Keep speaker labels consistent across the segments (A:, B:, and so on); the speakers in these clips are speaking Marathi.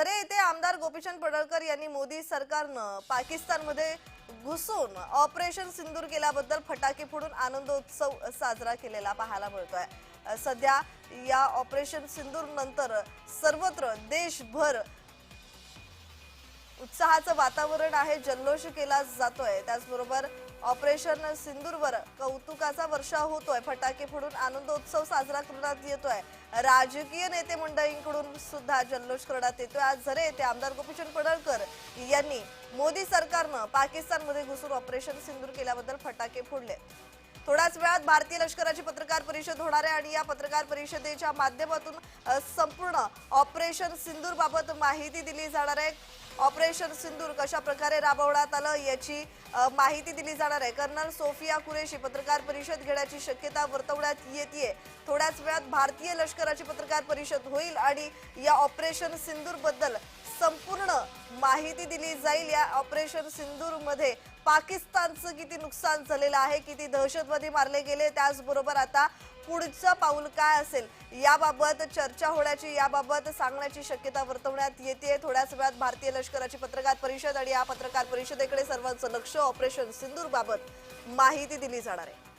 A: अरे येथे आमदार गोपीचंद पडळकर यांनी मोदी सरकारनं पाकिस्तानमध्ये घुसून ऑपरेशन सिंदूर केल्याबद्दल फटाके फोडून आनंदोत्सव साजरा केलेला पाहायला मिळतोय. सध्या या ऑपरेशन सिंदूर नंतर सर्वत्र देशभर उत्साहाचं वातावरण आहे जल्लोष केला जातोय. त्याचबरोबर ऑपरेशन सिंदूरवर कौतुकाचा वर्षा होतोय. फटाके फोडून आनंदोत्सव साजरा करण्यात येतोय. राजकीय नेते मंडळींकडून सुद्धा जल्लोष करण्यात येतोय. आज झरे येथे आमदार गोपीचंद पडळकर यांनी मोदी सरकारनं पाकिस्तानमध्ये घुसून ऑपरेशन सिंदूर केल्याबद्दल फटाके फोडले. थोड्याच वेळात भारतीय लष्कराची पत्रकार परिषद होणार आहे आणि या पत्रकार परिषदेच्या माध्यमातून संपूर्ण ऑपरेशन सिंदूर बाबत माहिती दिली जाणार आहे. ऑपरेशन सिंदूर कशा प्रकारे राबवण्यात आलं याची माहिती दिली जाणार आहे. कर्नल सोफिया कुरेशी पत्रकार परिषद घेण्याची शक्यता वर्तवण्यात येते थोड्याच वेळात भारतीय लष्कराची पत्रकार परिषद होईल आणि या ऑपरेशन सिंदूरबद्दल संपूर्ण माहिती दिली जाईल या ऑपरेशन सिंदूरमध्ये पाकिस्तानचं किती नुकसान झालेलं आहे किती दहशतवादी मारले गेले त्याचबरोबर आता पुढचं पाऊल काय असेल याबाबत चर्चा होण्याची याबाबत सांगण्याची शक्यता वर्तवण्यात येते थोड्याच वेळात भारतीय लष्कराची पत्रकार परिषद आणि या पत्रकार परिषदेकडे सर्वांचं लक्ष ऑपरेशन सिंदूर बाबत माहिती दिली जाणार आहे.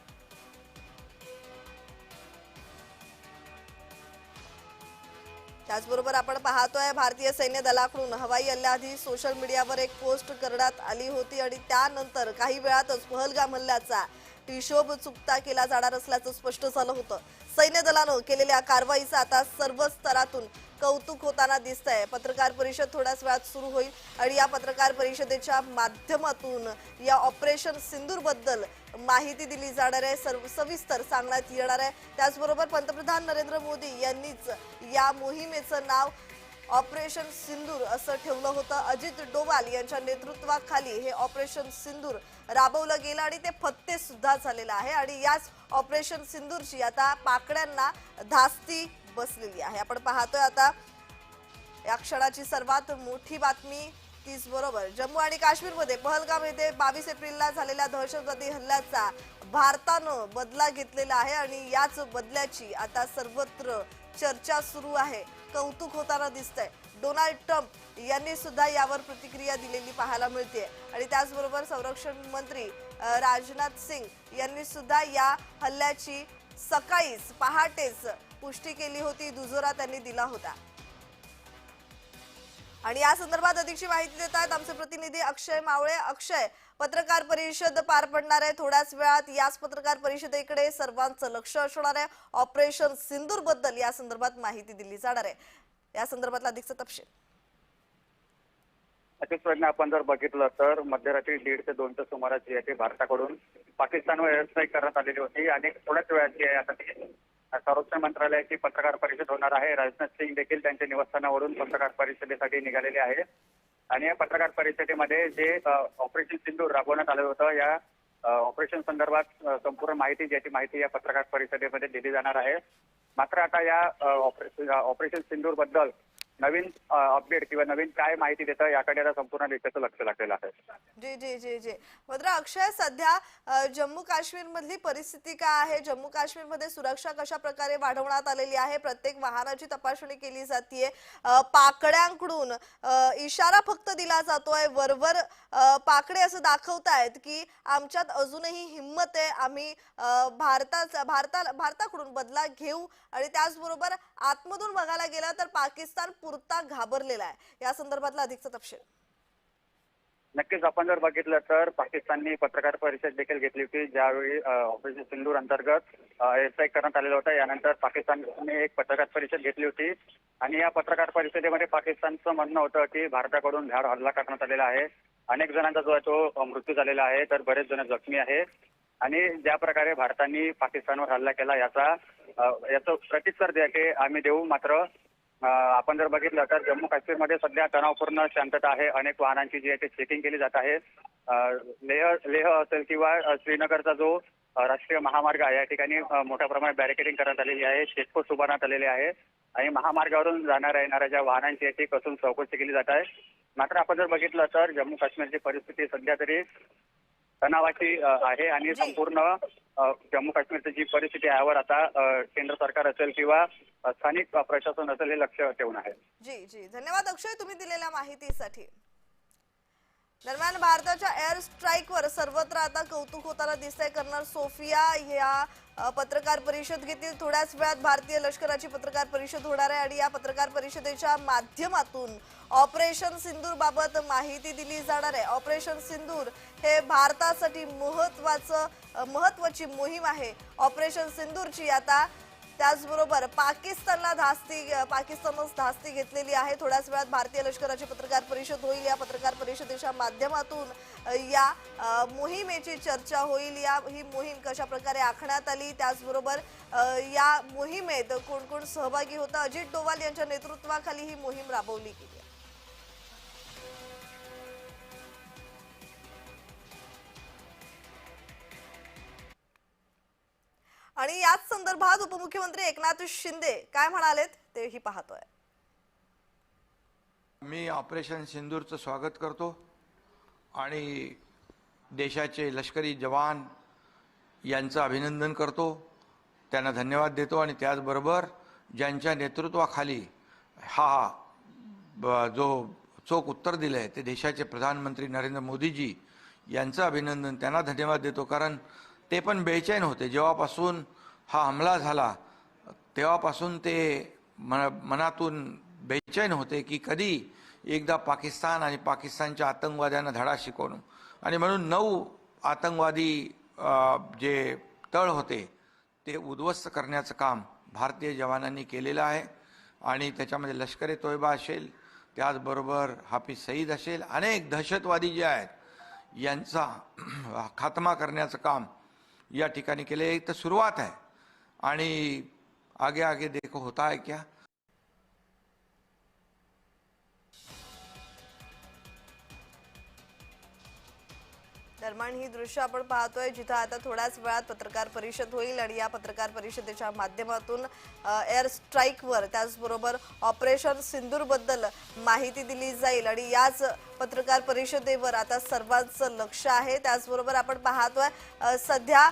A: त्याचबरोबर आपण पाहतोय भारतीय सैन्य दलाकडून हवाई हल्ल्याआधी सोशल मीडियावर एक पोस्ट करण्यात आली होती आणि त्यानंतर काही वेळातच पहलगाम हल्ल्याचा हिशोब चुकता केला जाणार असल्याचं स्पष्ट झालं होतं. सैन्य दलानं केलेल्या कारवाईचं आता सर्व स्तरातून कौतुक होताना दिसतंय. पत्रकार परिषद थोड्याच वेळात सुरू होईल आणि या पत्रकार परिषदेच्या माध्यमातून या ऑपरेशन सिंदूरबद्दल माहिती दिली जाणार आहे. सर्व सविस्तर सांगण्यात येणार आहे. त्याचबरोबर पंतप्रधान नरेंद्र मोदी यांनीच या मोहिमेचं नाव ऑपरेशन सिंदूर असं ठेवलं होतं. अजित डोवाल यांच्या नेतृत्वाखाली हे ऑपरेशन सिंदूर राबवलं गेलं आणि ते फत्ते सुद्धा झालेलं आहे. आणि याच ऑपरेशन सिंदूरची आता पाकड्यांना धास्ती बसलेली आहे. आपण पाहतोय आता या क्षणाची सर्वात मोठी बातमी तीच बरोबर. जम्मू आणि काश्मीरमध्ये पहलगाम येथे बावीस एप्रिलला झालेल्या दहशतवादी हल्ल्याचा भारतानं बदला घेतलेला आहे आणि याच बदल्याची आता सर्वत्र चर्चा सुरू आहे. कौतुक होताना दिसतंय. डोनाल्ड ट्रम्प यांनी सुद्धा यावर प्रतिक्रिया दिलेली पाहायला मिळते. आणि त्याचबरोबर संरक्षण मंत्री राजनाथ सिंग यांनी सुद्धा या हल्ल्याची सकाळीच पहाटेच पुष्टी केली होती दुजोरा त्यांनी दिला होता. आणि या संदर्भात अधिकची माहिती देत आहेत आमचे प्रतिनिधी अक्षय मावळे. अक्षय पत्रकार परिषद पार पडणार आहे थोड्याच वेळात. याच पत्रकार परिषदेकडे सर्वांचं लक्ष असणार आहे. ऑपरेशन सिंदूरबद्दल या संदर्भात माहिती दिली जाणार आहे. या संदर्भातला अधिकचा तपशील.
B: अतिच प्रज्ञा आपण जर बघितलं तर मध्यरात्री दीड ते दोनच्या सुमारास जी आहे ती भारताकडून पाकिस्तानवर एअरस्ट्राईक करण्यात आलेली होती आणि थोड्याच वेळात जी आहे आता ती संरक्षण मंत्रालयाची पत्रकार परिषद होणार आहे. राजनाथ सिंग देखील त्यांच्या निवासस्थानावरून पत्रकार परिषदेसाठी निघालेले आहे. आणि या पत्रकार परिषदेमध्ये जे ऑपरेशन सिंधू राबवण्यात आलं होतं या ऑपरेशन संदर्भात संपूर्ण माहिती ज्याची माहिती या पत्रकार परिषदेमध्ये दिली जाणार आहे. मात्र आता या ऑपरेशन ऑपरेशन सिंधूरबद्दल नवीन अपडेट किंवा नवीन काय माहिती देतं याकडे आता संपूर्ण देशाचं लक्ष लागलेलं आहे.
A: जी जी जी जी. मात्र अक्षय सध्या जम्मू काश्मीर मधली परिस्थिती काय आहे? जम्मू काश्मीरमध्ये सुरक्षा कशा प्रकारे वाढवण्यात आलेली आहे? प्रत्येक वाहनाची तपासणी केली जाते पाकड्यांकडून इशारा फक्त दिला जातोय. वरवर पाकडे असं दाखवतायत की आमच्यात अजूनही हिंमत आहे. आम्ही भारताचा भारता भारताकडून बदला घेऊ आणि त्याचबरोबर आतमधून बघायला गेला तर पाकिस्तान पुरता घाबरलेला आहे. या संदर्भातला अधिकचा तपशील.
B: नक्कीच आपण जर बघितलं तर पाकिस्ताननी पत्रकार परिषद देखील घेतली होती ज्यावेळी ऑपरेशन सिंदूर अंतर्गत एअर स्ट्राईक करण्यात आलेला होता. यानंतर पाकिस्तानने एक पत्रकार परिषद घेतली होती. आणि या पत्रकार परिषदेमध्ये पाकिस्तानचं म्हणणं होतं की भारताकडून धाड हल्ला करण्यात आलेला आहे. अनेक जणांचा जो आहे तो मृत्यू झालेला आहे तर बरेच जण जखमी आहे. आणि ज्या प्रकारे भारताने पाकिस्तानवर हल्ला केला याचा याचं प्रत्युत्तर जे आहे आम्ही देऊ मात्र आपण जर बघितलं तर जम्मू काश्मीरमध्ये सध्या तणावपूर्ण शांतता आहे. अनेक वाहनांची जी आहे ते चेकिंग केली जात आहे. लेह लेह असेल किंवा श्रीनगरचा जो राष्ट्रीय महामार्ग आहे या ठिकाणी मोठ्या प्रमाणात बॅरिकेडिंग करण्यात आलेली आहे. चेकपोस्ट उभारण्यात आलेले आहे. आणि महामार्गावरून जाणाऱ्या येणाऱ्या ज्या वाहनांची आहे ती कसून चौकशी केली जात आहे. मात्र आपण जर बघितलं तर जम्मू काश्मीरची परिस्थिती सध्या तरी तणावाची आहे आणि संपूर्ण जम्मू काश्मीरची जी परिस्थिती आहे यावर आता केंद्र सरकार असेल किंवा स्थानिक प्रशासन असेल हे लक्ष ठेवून आहे.
A: जी जी. धन्यवाद अक्षय तुम्ही दिलेल्या माहितीसाठी. दरम्यान भारताच्या एअर स्ट्राईकवर सर्वत्र आता कौतुक होताना दिसतंय. कर्नल सोफिया या पत्रकार परिषद घेतील. थोड्याच वेळात भारतीय लष्कराची पत्रकार परिषद होणार आहे आणि या पत्रकार परिषदेच्या माध्यमातून ऑपरेशन सिंदूर बाबत माहिती दिली जाणार आहे. ऑपरेशन सिंदूर हे भारतासाठी महत्वाचं महत्वाची मोहीम आहे. ऑपरेशन सिंदूरची आता त्याचबरोबर पाकिस्तानला धास्ती पाकिस्तानच धास्ती घेतलेली आहे. थोड्याच वेळात भारतीय लष्कराची पत्रकार परिषद होईल. या पत्रकार परिषदेच्या माध्यमातून या मोहिमेची चर्चा होईल. या ही मोहीम कशा प्रकारे आखण्यात आली? त्याचबरोबर या मोहिमेत कोण कोण सहभागी होता? अजित डोवाल यांच्या नेतृत्वाखाली ही मोहीम राबवली आणि याच संदर्भात उपमुख्यमंत्री एकनाथ शिंदे काय म्हणालेत तेही पाहतोय.
C: मी ऑपरेशन सिंदूरचं स्वागत करतो आणि देशाचे लष्करी जवान यांचं अभिनंदन करतो. त्यांना धन्यवाद देतो आणि त्याचबरोबर ज्यांच्या नेतृत्वाखाली हा ब- जो चोख उत्तर दिलं आहे ते देशाचे प्रधानमंत्री नरेंद्र मोदीजी यांचं अभिनंदन त्यांना धन्यवाद देतो. कारण ते पण बेचैन होते. जेव्हापासून हा हमला झाला तेव्हापासून ते मन मनातून बेचैन होते की कधी एकदा पाकिस्तान आणि पाकिस्तानच्या आतंकवाद्यांना धडा शिकवणं. आणि म्हणून नऊ आतंकवादी जे तळ होते ते उद्ध्वस्त करण्याचं काम भारतीय जवानांनी केलेलं आहे. आणि त्याच्यामध्ये लष्कर ए तोयबा असेल त्याचबरोबर हाफिज सईद असेल अनेक दहशतवादी जे आहेत यांचा खात्मा करण्याचं काम या ठिकाणी केले. एक तर सुरुवात आहे. आणि आगे आगे देखो होता है क्या?
A: दरम्यान ही दृश्य आपण पाहतोय जिथं आता थोड्याच वेळात पत्रकार परिषद होईल आणि या पत्रकार परिषदेच्या माध्यमातून एअर स्ट्राईकवर त्याचबरोबर ऑपरेशन सिंदूरबद्दल माहिती दिली जाईल. आणि याच पत्रकार परिषदेवर आता सर्वांचं लक्ष आहे. त्याचबरोबर आपण पाहतोय सध्या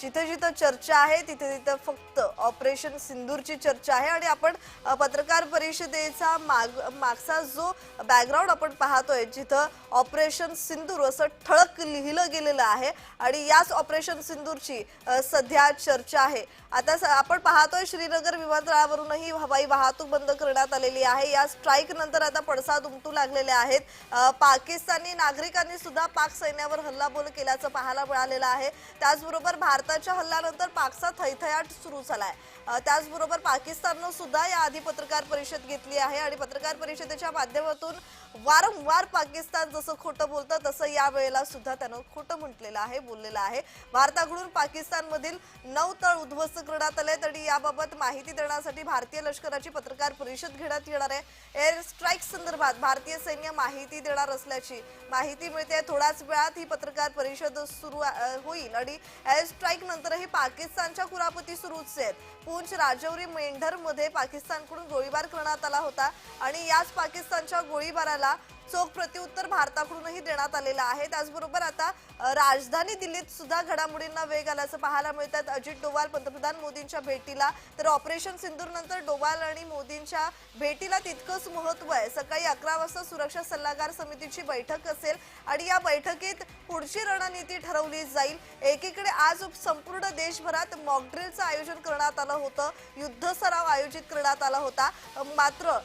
A: जिथं जिथं चर्चा आहे तिथे तिथं फक्त ऑपरेशन सिंदूरची चर्चा आहे आणि आपण पत्रकार परिषदेचा माग मागचा जो बॅकग्राऊंड आपण पाहतोय जिथं ऑपरेशन सिंदूर असं ठळक लिहिलं गेलेलं आहे आणि याच ऑपरेशन सिंदूरची सध्या चर्चा आहे. आता स- आपण पाहतोय श्रीनगर विमानतळावरूनही हवाई वाहतूक बंद करण्यात आलेली आहे. या स्ट्राईक नंतर आता पडसाद उमटू लागलेले आहेत. पाकिस्तानी नागरिकांनी सुद्धा पाक सैन्यावर हल्लाबोल केल्याचं पाहायला मिळालेलं आहे. त्याचबरोबर भारताच्या हल्ल्यानंतर पाकचा थैथयाट सुरू झालाय. त्याचबरोबर पाकिस्ताननं सुद्धा याआधी पत्रकार परिषद घेतली आहे आणि पत्रकार परिषदेच्या माध्यमातून वारंवार पाकिस्तान जसं खोटं बोलतं तसं या वेळेला सुद्धा त्यानं खोटं म्हटलेलं आहे बोललेलं आहे. भारताकडून पाकिस्तानमधील नऊ तळ उद्ध्वस्त करण्यात आले आणि याबाबत माहिती देण्यासाठी भारतीय लष्कराची पत्रकार परिषद घेण्यात येणार आहे. एअर स्ट्राईक संदर्भात भारतीय सैन्य माहिती देणार असल्याची माहिती मिळते. थोड्याच वेळात ही पत्रकार परिषद सुरू होईल आणि एअर स्ट्राईक नंतरही पाकिस्तानच्या कुरापती सुरूच आहेत पूंछ राजौरी मेंढरमध्ये पाकिस्तानकडून गोळीबार करण्यात आला होता आणि याच पाकिस्तानच्या गोळीबाराला चोख प्रत्युत्तर भारताकडूनही देण्यात आलेलं आहे. त्याचबरोबर आता राजधानी दिल्लीत सुद्धा घडामोडींना वेग आल्याचं पाहायला मिळतात अजित डोवाल पंतप्रधान मोदींच्या भेटीला तर ऑपरेशन सिंदूर नंतर डोवाल आणि मोदींच्या भेटीला तितकंच महत्त्व आहे. सकाळी अकरा वाजता सुरक्षा सल्लागार समितीची बैठक असेल आणि या बैठकीत पुढची रणनीती ठरवली जाईल. एकीकडे आज संपूर्ण देशभरात मॉकड्रिलचं आयोजन करण्यात आलं होतं. युद्ध सराव आयोजित करण्यात आला होता. मात्र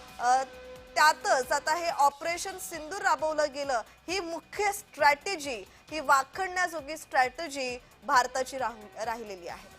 A: त्यातच आता हे ऑपरेशन सिंदूर राबवलं गेलं. ही मुख्य स्ट्रॅटेजी ही वाखणण्याजोगी स्ट्रॅटेजी भारताची राहू राहिलेली आहे.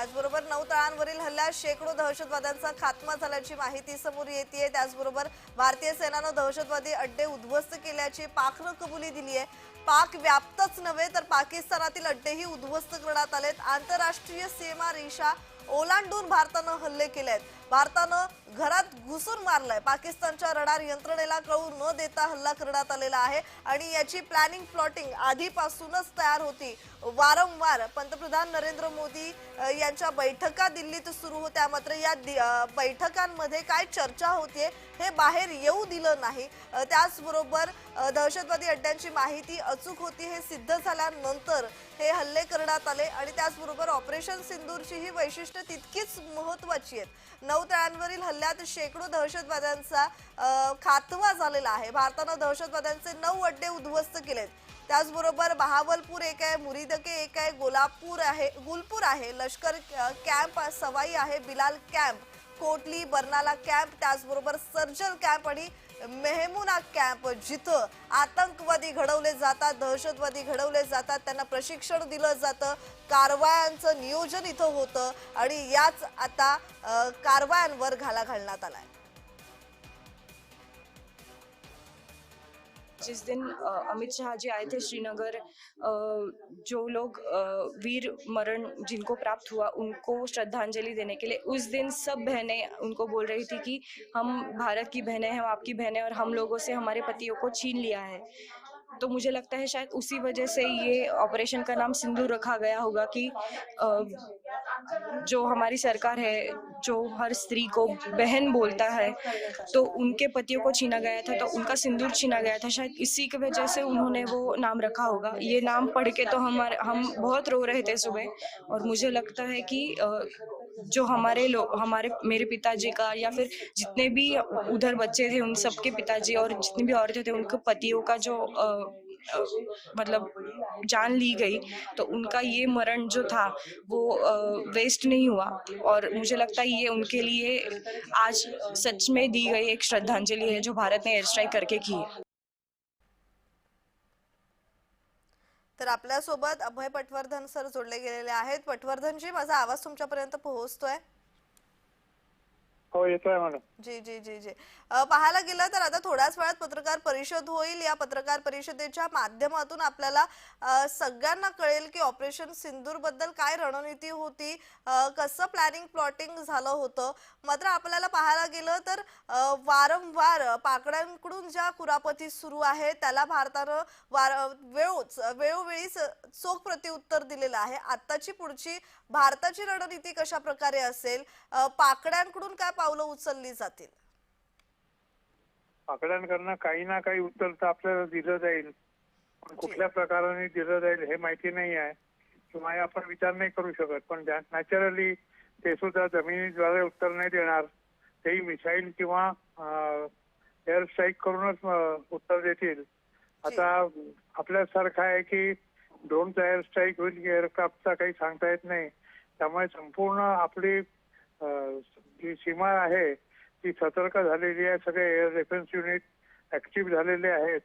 A: त्याचबरोबर नऊ तळांवरील हल्ल्यात शेकडो दहशतवाद्यांचा खात्मा झाल्याची माहिती समोर येते त्याचबरोबर भारतीय सेनानं दहशतवादी अड्डे उद्ध्वस्त केल्याची पाकनं कबुली दिली आहे पाक व्याप्तच नव्हे तर पाकिस्तानातील अड्डेही उद्ध्वस्त करण्यात आलेत. आंतरराष्ट्रीय सीमा रेषा ओलांडून भारतानं हल्ले केले आहेत भारतानं घरात घुसून मारलाय. पाकिस्तानच्या रडार यंत्रणेला कळू न देता हल्ला करण्यात आलेला आहे आणि याची प्लॅनिंग प्लॉटिंग आधीपासूनच तयार होती. वारंवार पंतप्रधान नरेंद्र मोदी यांच्या बैठका दिल्लीत सुरू होत्या. मात्र या दि- बैठकांमध्ये काय चर्चा होतीये हे बाहेर येऊ दिलं नाही. त्याचबरोबर दहशतवादी अड्ड्यांची माहिती अचूक होती हे सिद्ध झाल्यानंतर हे हल्ले करण्यात आले. आणि त्याचबरोबर ऑपरेशन सिंदूरची ही वैशिष्ट्य तितकीच महत्वाची आहेत. नऊ तळांवरील हल्ल्यात शेकडो दहशतवाद्यांचा खातवा खात्मा झालेला आहे. भारतानं दहशतवाद्यांचे नऊ अड्डे उद्ध्वस्त केलेत. त्याचबरोबर बहावलपूर एक आहे मुरिदके एक आहे गोलापूर आहे गुलपूर आहे लष्कर कॅम्प सवाई आहे बिलाल कॅम्प कोटली बर्नाला कॅम्प त्याचबरोबर सर्जल कॅम्प आणि मेहमुना कॅम्प जिथं आतंकवादी घडवले जातात दहशतवादी घडवले जातात त्यांना प्रशिक्षण दिलं जातं कारवायांचं नियोजन इथं होतं आणि याच आता कारवायांवर घाला घालण्यात आलाय.
D: जिस दिन अमित शाह जी आए थे श्रीनगर जो लोग वीर मरण जिनको प्राप्त हुआ, उनको श्रद्धांजलि देने के लिए, उस दिन सब बहनें उनको बोल रही थी कि हम भारत की बहनें हैं, हम आपकी बहनें और हम लोगों से हमारे पतियों को छीन लिया है। तो मुझे लगता है शायद उसी वजह से ये ऑपरेशन का नाम सिंदूर रखा गया होगा कि जो हमारी सरकार है, जो हर स्त्री को बहन बोलता है तो उनके पतियों को छीना गया था तो उनका सिंदूर छीना गया था। शायद इसी की वजह से उन्होंने वो नाम रखा होगा। ये नाम पढ़ के तो हमारे हम बहुत रो रहे थे सुबह, और मुझे लगता है कि जो हमारे लोग हमारे मेरे पिताजी का या फिर जितने भी उधर बच्चे थे उन सबके पिताजी और जितनी भी औरतें थे उनके पतियों का जो अ, मतलब जान ली गई तो उनका ये मरण जो था वो वेस्ट नहीं हुआ। और मुझे लगता है ये उनके लिए आज सच में दी गई एक श्रद्धांजलि है जो भारत ने एयर स्ट्राइक करके की है।
A: तर आपल्यासोबत अभय पटवर्धन सर जोडले गेलेले आहेत. पटवर्धनजी माझा आवाज तुमच्यापर्यंत पोहोचतोय?
E: हो येतोय मॅडम
A: जी जी जी जी. पाहायला गेलं तर आता थोड्याच वेळात पत्रकार परिषद होईल. या पत्रकार परिषदेच्या माध्यमातून आपल्याला सगळ्यांना कळेल की ऑपरेशन सिंदूरबद्दल काय रणनीती होती कसं प्लॅनिंग प्लॉटिंग झालं होतं. मात्र आपल्याला पाहायला गेलं तर वारंवार पाकड्यांकडून ज्या कुरापती सुरू आहे त्याला भारतानं वार वेळोच वेळोवेळीच चोख प्रत्युत्तर दिलेलं आहे. आत्ताची पुढची भारताची रणनीती कशा प्रकारे असेल पाकड्यांकडून काय पावलं उचलली जातील?
E: आकड्यांकडनं काही ना काही उत्तर तर आपल्याला दिलं जाईल. पण कुठल्या प्रकाराने दिलं जाईल हे माहिती नाही आहे. किंवा आपण विचार नाही करू शकत. पण नॅचरली ते सुद्धा जमिनीद्वारे उत्तर नाही देणार. तेही मिसाईल किंवा एअर स्ट्राईक करूनच उत्तर देतील. आता आपल्यासारखं आहे की ड्रोनचा एअर स्ट्राईक होईल की एअरक्राफ्टचा काही सांगता येत नाही. त्यामुळे संपूर्ण आपली जी सीमा आहे ती सतर्क झालेली आहे. सगळे एअर डिफेन्स युनिट ऍक्टिव्ह झालेले आहेत.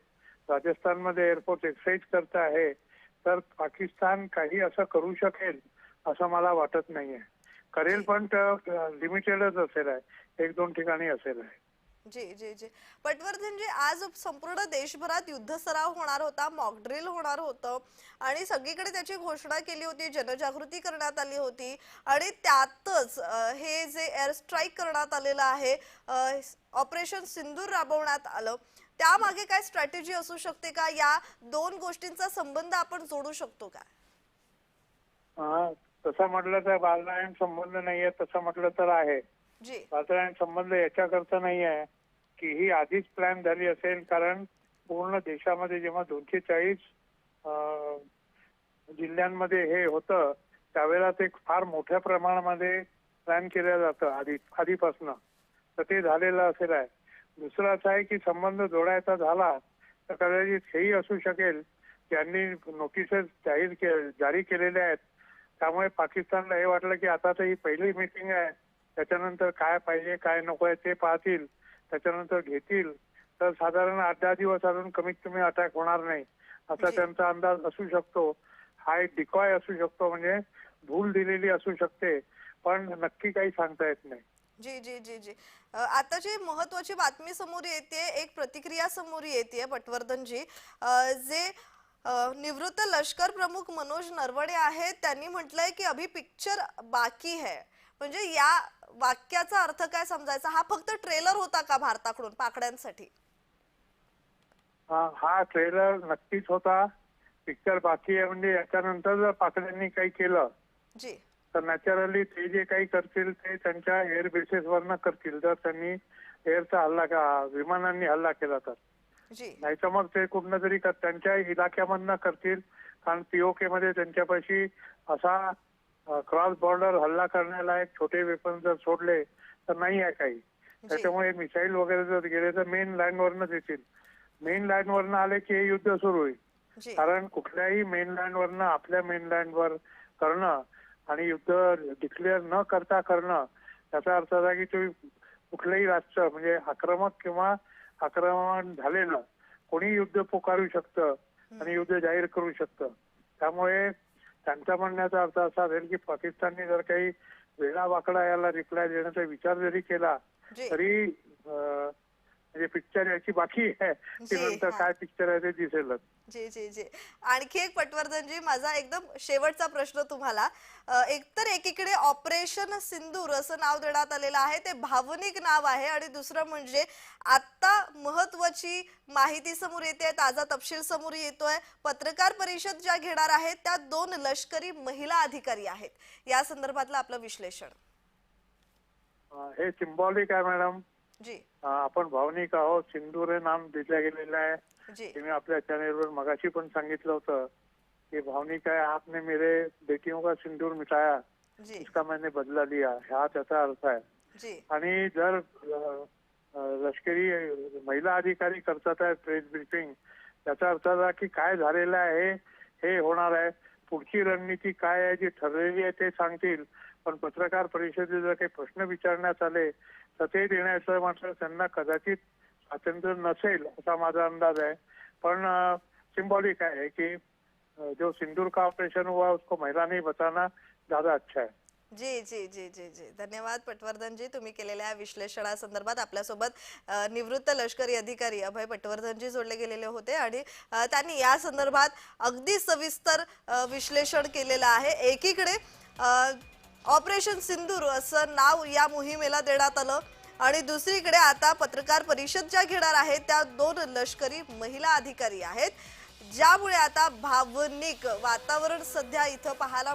E: राजस्थानमध्ये एअरफोर्स एक्सरसाइज करत आहे. तर पाकिस्तान काही असं करू शकेल असं मला वाटत नाहीये. करेल पण लिमिटेडच असेल आहे. एक दोन ठिकाणी असेल आहे.
A: जी जी जी. पटवर्धनजी आज संपूर्ण देशभरात युद्ध सराव होणार होता मॉक ड्रिल होणार होतं आणि सगळीकडे त्याची घोषणा केली होती जनजागृती करण्यात आली होती आणि त्यातच हे जे एअर स्ट्राईक करण्यात आलेलं आहे ऑपरेशन सिंदूर राबवण्यात आलं. त्यामागे काय स्ट्रॅटेजी असू शकते का? या दोन गोष्टींचा संबंध आपण जोडू शकतो का?
E: तसं म्हटलं तर बालनायन संबंध नाहीये तसं म्हटलं तर आहे.
A: जी.
E: संबंध याच्याकरता नाही आहे की ही आधीच प्लॅन झाली असेल कारण पूर्ण देशामध्ये जेव्हा दोनशे चाळीस जिल्ह्यांमध्ये हे होतं त्यावेळेला ते फार मोठ्या प्रमाणामध्ये प्लॅन केलं जातं आधी आधीपासनं. तर ते झालेलं असेल आहे. दुसरं असं आहे की संबंध जोडायचा झाला तर कदाचित हेही असू शकेल ज्यांनी नोटिसेस जाहीर के जारी केलेल्या आहेत. त्यामुळे पाकिस्तानला हे वाटलं की आता तर ही पहिली मीटिंग आहे. त्याच्यानंतर काय पाहिजे काय नको आहे ते पाहतील. त्याच्यानंतर घेतील. तर साधारण आठ दहा दिवस अजून कमीत कमी अटॅक होणार नाही. असा
A: जी.
E: त्यांचा अंदाज असू शकतो. हा एक डिकॉय असू शकतो म्हणजे भूल दिलेली असू शकते. पण नक्की काही सांगता येत नाही.
A: जी जी जी जी. अ, आताची महत्वाची बातमी समोर येते एक प्रतिक्रिया समोर येते पटवर्धनजी. जे निवृत्त लष्कर प्रमुख मनोज नरवणे आहेत त्यांनी म्हटलंय की अभी पिक्चर बाकी है. म्हणजे या वाक्याचा अर्थ काय समजायचा? हा फक्त ट्रेलर होता का भारताकडून पाकड्यांसाठी?
E: हा हा ट्रेलर नक्कीच होता. पिक्चर बाकी आहे म्हणजे याच्यानंतर जर पाकड्यांनी काही केलं
A: जी.
E: तर नॅचरली ते जे काही करतील ते त्यांच्या एअर बेसिस वरनं करतील. जर त्यांनी एअरचा हल्ला का विमानांनी हल्ला केला तर. नाही तर मग ते कुठनं तरी त्यांच्या इलाक्यामधनं करतील. कारण पीओके मध्ये त्यांच्यापाशी असा क्रॉस बॉर्डर हल्ला करण्यालायक छोटे वेपन जर सोडले तर नाही आहे काही. त्याच्यामुळे मिसाईल वगैरे जर गेले तर मेन लँड वरनच येतील. मेन लँड वरनं आले की हे युद्ध सुरू होईल. कारण कुठल्याही मेनलँड वरनं आपल्या मेनलँड वर करणं आणि युद्ध डिक्लेअर न करता करणं याचा अर्थ असा की तुम्ही कुठलंही राष्ट्र म्हणजे आक्रमक किंवा आक्रमण झालेलं कोणी युद्ध पुकारू शकतं आणि युद्ध जाहीर करू शकतं. त्यामुळे त्यांचा म्हणण्याचा अर्थ असा असेल की पाकिस्तानने जर काही वेळा वाकडा याला रिप्लाय देण्याचा विचार जरी केला तरी म्हणजे पिक्चर याची बाकी आहे.
A: जी,
E: नंतर. काय पिक्चर आहे ते दिसेलच.
A: जी जी जी. आणखी एक पटवर्धनजी माझा एकदम शेवटचा प्रश्न तुम्हाला. एकतर एकीकडे ऑपरेशन सिंदूर असं नाव देण्यात आलेलं आहे ते भावनिक नाव आहे आणि दुसरं म्हणजे आता महत्वाची माहिती समोर येते ताजा तपशील समोर येतोय. पत्रकार परिषद ज्या घेणार आहेत त्या दोन लष्करी महिला अधिकारी आहेत. या संदर्भातलं आपलं विश्लेषण.
E: हे सिम्बॉलिक आहे मॅडम.
A: जी।
E: आपण भावनिक आहोत. सिंदूर हे नाम दिलं गेलेलं आहे.
A: जी.
E: ते मी आपल्या चॅनेलवर मगाशी पण सांगितलं होतं की भावनिक आहे आपने मेरे बेटियों का सिंदूर मिटाया. इसका मैंने बदला लिया. हा त्याचा अर्थ आहे. आणि जर लष्करी महिला अधिकारी करतात आहे प्रेस ब्रिफिंग त्याचा अर्थ असा की काय झालेलं आहे हे होणार आहे. पुढची रणनीती काय आहे जी ठरलेली आहे ते सांगतील. पण पत्रकार परिषदेत जर काही प्रश्न विचारण्यात आले तर ते देण्याचं मात्र त्यांना कदाचित स्वातंत्र्य नसेल असा माझा अंदाज आहे. पण सिम्बॉलिक आहे की जो सिंदूर का ऑपरेशन हुआ उसको महिला नहीं बताना ज्यादा अच्छा है.
A: जी जी जी जी जी. धन्यवाद पटवर्धनजी. तुम्ही केलेल्या विश्लेषणासंदर्भात आपल्यासोबत निवृत्त लष्करी अधिकारी अभय पटवर्धनजी जोडले गेलेले होते आणि त्यांनी या संदर्भात अगदी सविस्तर विश्लेषण केलेलं आहे. एकीकडे ऑपरेशन सिंदूर असं नाव या मोहिमेला देण्यात आलं. आणि दुसरीकडे आता पत्रकार परिषद ज्या घेणार आहेत त्या दोन लष्करी महिला अधिकारी आहेत. ज्यामुळे आता भावनिक वातावरण सध्या इथं पाहायला